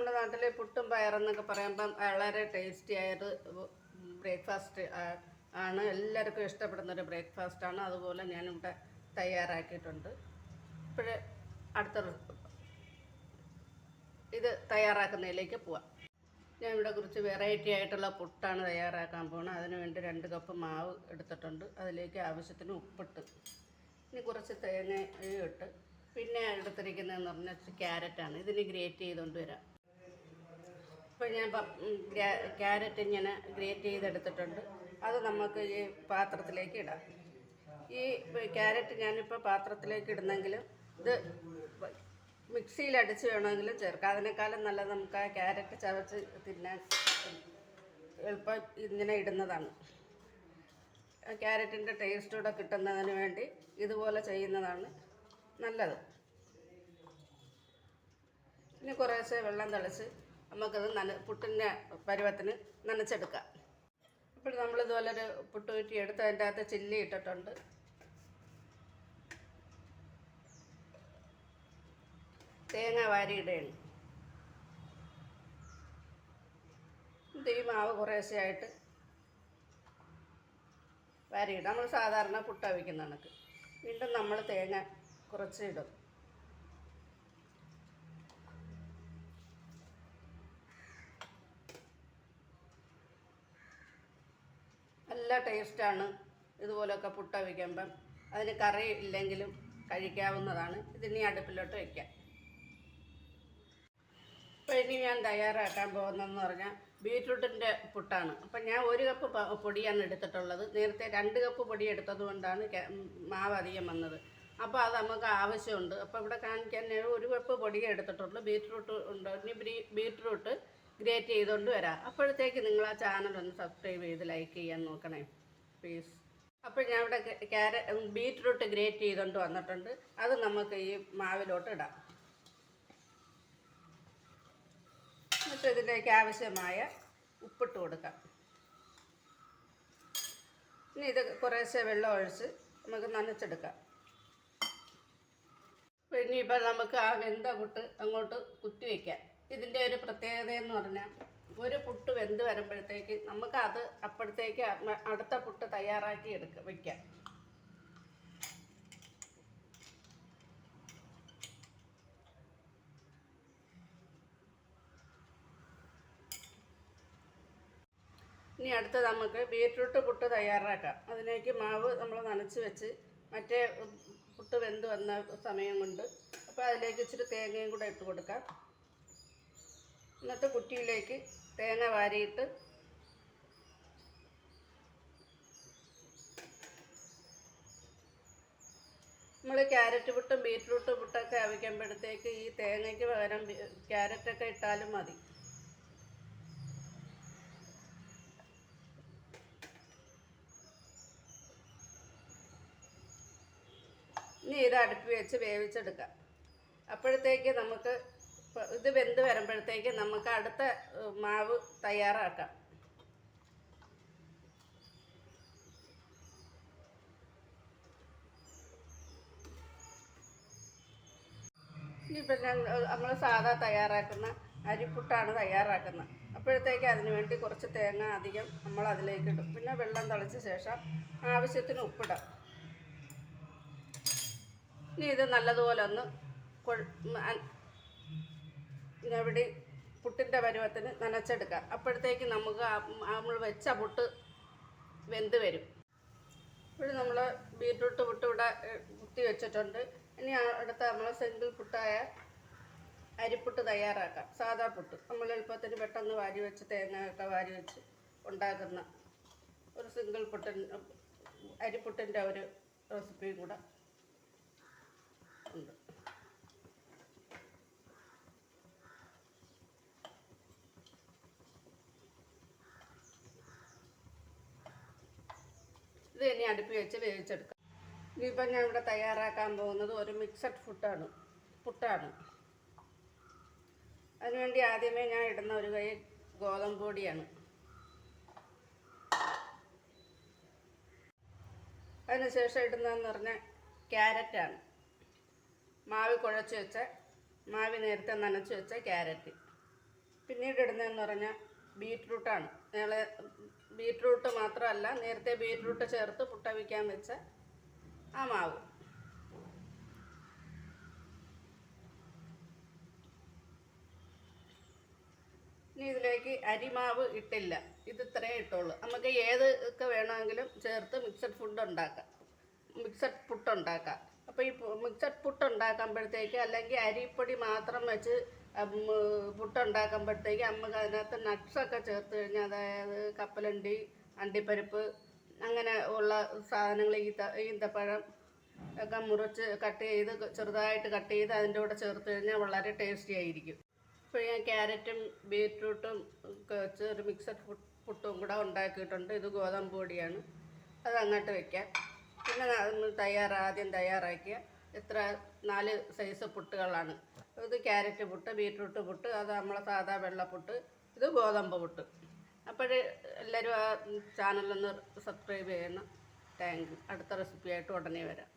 നമ്മുടെ നാട്ടിലെ പുട്ടും പയറെന്നൊക്കെ പറയുമ്പം വളരെ ടേസ്റ്റി ആയത് ബ്രേക്ക്ഫാസ്റ്റ് ആണ്. എല്ലാവർക്കും ഇഷ്ടപ്പെടുന്ന ഒരു ബ്രേക്ക്ഫാസ്റ്റ് ആണ്. അതുപോലെ ഞാൻ ഇവിടെ തയ്യാറാക്കിയിട്ടുണ്ട്. ഇപ്പോഴേ അടുത്ത ഇത് തയ്യാറാക്കുന്നതിലേക്ക് പോവാം. ഞാൻ ഇവിടെ കുറച്ച് വെറൈറ്റി ആയിട്ടുള്ള പുട്ടാണ് തയ്യാറാക്കാൻ പോകുന്നത് അതിന് വേണ്ടി രണ്ട് കപ്പ് മാവ് എടുത്തിട്ടുണ്ട്. അതിലേക്ക് ആവശ്യത്തിന് ഉപ്പിട്ട് ഇനി കുറച്ച് തേങ്ങ ഇട്ട് പിന്നെ എടുത്തിരിക്കുന്നതെന്ന് പറഞ്ഞാൽ ക്യാരറ്റാണ് ഇതിന് ഗ്രേറ്റ് ചെയ്തുകൊണ്ട് വരാം. ഇപ്പോൾ ഞാൻ ക്യാരറ്റ് ഇങ്ങനെ ഗ്രേറ്റ് ചെയ്തെടുത്തിട്ടുണ്ട്. അത് നമുക്ക് ഈ പാത്രത്തിലേക്ക് ഇടാം. ഈ ക്യാരറ്റ് ഞാനിപ്പോൾ പാത്രത്തിലേക്ക് ഇടുന്നെങ്കിലും ഇത് മിക്സിയിൽ അടിച്ച് വേണമെങ്കിലും ചേർക്കാം. അതിനേക്കാളും നല്ലത് നമുക്ക് ആ ക്യാരറ്റ് ചവച്ച് തിന്നാൻ എളുപ്പം ഇങ്ങനെ ഇടുന്നതാണ്. ക്യാരറ്റിന്റെ ടേസ്റ്റ് കൂടെ കിട്ടുന്നതിന് വേണ്ടി ഇതുപോലെ ചെയ്യുന്നതാണ് നല്ലത്. ഇനി കുറേശ്ശെ വെള്ളം തളിച്ച് നമുക്കത് നന പുട്ടിന്റെ പരുവത്തിന് നനച്ചെടുക്കാം. അപ്പോൾ നമ്മളിതുപോലെ ഒരു പുട്ട് കുറ്റി എടുത്ത് അതിന്റെ അകത്ത് ചില്ലി ഇട്ടിട്ടുണ്ട്. തേങ്ങ വാരിയിടുകയാണ് ഈ മാവ് കുറേശ്ശെയായിട്ട് വാരിയിടും. നമ്മൾ സാധാരണ പുട്ട വയ്ക്കുന്ന കണക്ക്. വീണ്ടും നമ്മൾ തേങ്ങ കുറച്ച് നല്ല ടേസ്റ്റാണ് ഇതുപോലൊക്കെ പുട്ട വയ്ക്കുമ്പം. അതിന് കറി ഇല്ലെങ്കിലും കഴിക്കാവുന്നതാണ്. ഇതിനി അടുപ്പിലോട്ട് വയ്ക്കാം. അപ്പോൾ ഇനി ഞാൻ തയ്യാറാക്കാൻ പോകുന്നതെന്ന് പറഞ്ഞാൽ ബീറ്റ്റൂട്ടിന്റെ പുട്ടാണ്. അപ്പം ഞാൻ ഒരു കപ്പ് പൊടിയാണ് എടുത്തിട്ടുള്ളത്. നേരത്തെ രണ്ട് കപ്പ് പൊടി എടുത്തത് കൊണ്ടാണ് മാവ് അധികം വന്നത്. അപ്പോൾ അത് നമുക്ക് ആവശ്യമുണ്ട്. അപ്പോൾ ഇവിടെ കാണിക്കാൻ ഒരു കപ്പ് പൊടിയേ എടുത്തിട്ടുള്ളൂ. ബീറ്റ്റൂട്ട് ഉണ്ട്? ഇനി ബീറ്റ്റൂട്ട് ഗ്രേറ്റ് ചെയ്തുകൊണ്ട് വരാം. അപ്പോഴത്തേക്ക് നിങ്ങൾ ആ ചാനൽ ഒന്ന് സബ്സ്ക്രൈബ് ചെയ്ത് ലൈക്ക് ചെയ്യാൻ നോക്കണേ. പ്ലീസ് അപ്പോൾ ഞാൻ ഇവിടെ ക്യാര ബീറ്റ്റൂട്ട് ഗ്രേറ്റ് ചെയ്തുകൊണ്ട് വന്നിട്ടുണ്ട്. അത് നമുക്ക് ഈ മാവിലോട്ട് ഇടാം. എന്നിട്ട് ഇതിലേക്ക് ആവശ്യമായ ഉപ്പിട്ട് കൊടുക്കാം. ഇനി ഇത് കുറേശ്ശെ വെള്ളം ഒഴിച്ച് നമുക്ക് നനച്ചെടുക്കാം. ഇനിയിപ്പോൾ നമുക്ക് ആ വെന്ത കുട്ട് അങ്ങോട്ട് കുത്തി വയ്ക്കാം ഇതിന്റെ ഒരു പ്രത്യേകത എന്ന് പറഞ്ഞാൽ ഒരു പുട്ട് വെന്ത് വരുമ്പോഴത്തേക്ക് നമുക്ക് അത് അപ്പോഴത്തേക്ക് അടുത്ത പുട്ട് തയ്യാറാക്കി എടുക്ക വയ്ക്കാം ഇനി അടുത്ത് നമുക്ക് ബീറ്റ്റൂട്ട് പുട്ട് തയ്യാറാക്കാം. അതിലേക്ക് മാവ് നമ്മൾ നനച്ച് വെച്ച് മറ്റേ പുട്ട് വെന്ത് വന്ന സമയം കൊണ്ട് അപ്പോൾ അതിലേക്ക് ഇച്ചിരി തേങ്ങയും കൂടെ ഇട്ട് കൊടുക്കാം. എന്നിട്ട് കുറ്റിയിലേക്ക് തേങ്ങ വാരിയിട്ട് നമ്മൾ ക്യാരറ്റ് പുട്ടും ബീറ്റ്റൂട്ട് പുട്ടൊക്കെ അവിക്കുമ്പോഴത്തേക്ക് ഈ തേങ്ങയ്ക്ക് പകരം ക്യാരറ്റൊക്കെ ഇട്ടാലും മതി. ഇനി ഇത് അടുപ്പി വെച്ച് വേവിച്ചെടുക്കാം. അപ്പോഴത്തേക്ക് നമുക്ക് ഇത് വെന്ത് വരുമ്പോഴത്തേക്ക് നമുക്ക് അടുത്ത മാവ് തയ്യാറാക്കാം. ഇനിയിപ്പോൾ നമ്മൾ സാധാ തയ്യാറാക്കുന്ന അരിപ്പുട്ടാണ് തയ്യാറാക്കുന്നത്. അപ്പോഴത്തേക്ക് അതിന് വേണ്ടി കുറച്ച് തേങ്ങ അധികം നമ്മൾ അതിലേക്ക് ഇടും. പിന്നെ വെള്ളം തളിച്ച ശേഷം ആവശ്യത്തിന് ഉപ്പിടാം. ഇനി ഇത് നല്ലതുപോലെ ഒന്ന് ഇവിടെ പുട്ടിന്റെ പരുവത്തിന് നനച്ചെടുക്കാം. അപ്പോഴത്തേക്ക് നമുക്ക് നമ്മൾ വെച്ച പുട്ട് വെന്ത് വരും. ഇവിടെ നമ്മൾ ബീറ്റ്റൂട്ട് പുട്ട് ഇവിടെ കുത്തി വെച്ചിട്ടുണ്ട്. ഇനി അടുത്ത നമ്മൾ സിംഗിൾ പുട്ടായ അരിപ്പുട്ട് തയ്യാറാക്കാം. സാധാ പുട്ട്. നമ്മൾ എളുപ്പത്തിന് പെട്ടെന്ന് വാരി വെച്ച് തേങ്ങയൊക്കെ വാരി വെച്ച് ഉണ്ടാക്കുന്ന ഒരു സിംഗിൾ പുട്ടിൻ അരിപ്പുട്ടിന്റെ ഒരു റെസിപ്പിയും കൂടെ ഇത് ഇനി അടുപ്പിൽ വെച്ച് വേവിച്ചെടുക്കാം. ഇനിയിപ്പം ഞാൻ ഇവിടെ തയ്യാറാക്കാൻ പോകുന്നത് ഒരു മിക്സഡ് ഫുഡാണ് പുട്ടാണ്. അതിനുവേണ്ടി ആദ്യമേ ഞാൻ ഇടുന്ന ഒരു കൈ ഗോതമ്പ് പൊടിയാണ് അതിനുശേഷം ഇടുന്നതെന്ന് പറഞ്ഞാൽ ക്യാരറ്റാണ്. മാവ് കുഴച്ച് വെച്ച മാവ് നേരത്തെ നനച്ച് വെച്ച ക്യാരറ്റ്. പിന്നീട് ഇടുന്നതെന്ന് പറഞ്ഞാൽ ബീറ്റ്റൂട്ടാണ്. ഞങ്ങൾ ബീറ്റ്റൂട്ട് മാത്രമല്ല നേരത്തെ ബീറ്റ്റൂട്ട് ചേർത്ത് പുട്ട വയ്ക്കാൻ വെച്ച ആ മാവ്. ഇനി ഇതിലേക്ക് അരിമാവ് ഇട്ടില്ല. ഇത് ഇത്രയേ ഇട്ടുള്ളൂ. നമുക്ക് ഏത് ഒക്കെ വേണമെങ്കിലും ചേർത്ത് മിക്സഡ് ഫുഡ് ഉണ്ടാക്കാം. മിക്സഡ് പുട്ട് ഉണ്ടാക്കാം. അപ്പോൾ ഈ മിക്സഡ് പുട്ട് ഉണ്ടാക്കുമ്പോഴത്തേക്ക് അല്ലെങ്കിൽ അരിപ്പൊടി മാത്രം വെച്ച് ഉം, പുട്ട് ഉണ്ടാക്കുമ്പോഴത്തേക്ക് നമുക്ക് അതിനകത്ത് നട്ട്സൊക്കെ ചേർത്ത് കഴിഞ്ഞാൽ അതായത് കപ്പലണ്ടി അണ്ടിപ്പരിപ്പ് അങ്ങനെ ഉള്ള സാധനങ്ങൾ ഈത്ത ഈന്തപ്പഴം ഒക്കെ മുറിച്ച് കട്ട് ചെയ്ത് ചെറുതായിട്ട് കട്ട് ചെയ്ത് അതിന്റെ കൂടെ ചേർത്ത് കഴിഞ്ഞാൽ വളരെ ടേസ്റ്റി ആയിരിക്കും. ഇപ്പോൾ ഞാൻ ക്യാരറ്റും ബീറ്റ്റൂട്ടും ഒക്കെ വെച്ച് ഒരു മിക്സഡ് പുട്ടും കൂടെ ഉണ്ടാക്കിയിട്ടുണ്ട്. ഇത് ഗോതമ്പ് പൊടിയാണ്. അത് അങ്ങോട്ട് വെക്കാം. പിന്നെ തയ്യാറാദ്യം തയ്യാറാക്കിയ എത്ര നാല് സൈസ് പുട്ടുകളാണ്. ഇത് ക്യാരറ്റ് പുട്ട് ബീട്രൂട്ട് പുട്ട് അത് നമ്മളെ സാധാ വെള്ളപ്പുട്ട് ഇത് ഗോതമ്പ് പുട്ട്. അപ്പോൾ എല്ലാവരും ആ ചാനലൊന്ന് സബ്സ്ക്രൈബ് ചെയ്യണം. താങ്ക് യു അടുത്ത റെസിപ്പിയായിട്ട് ഉടനെ വരാം.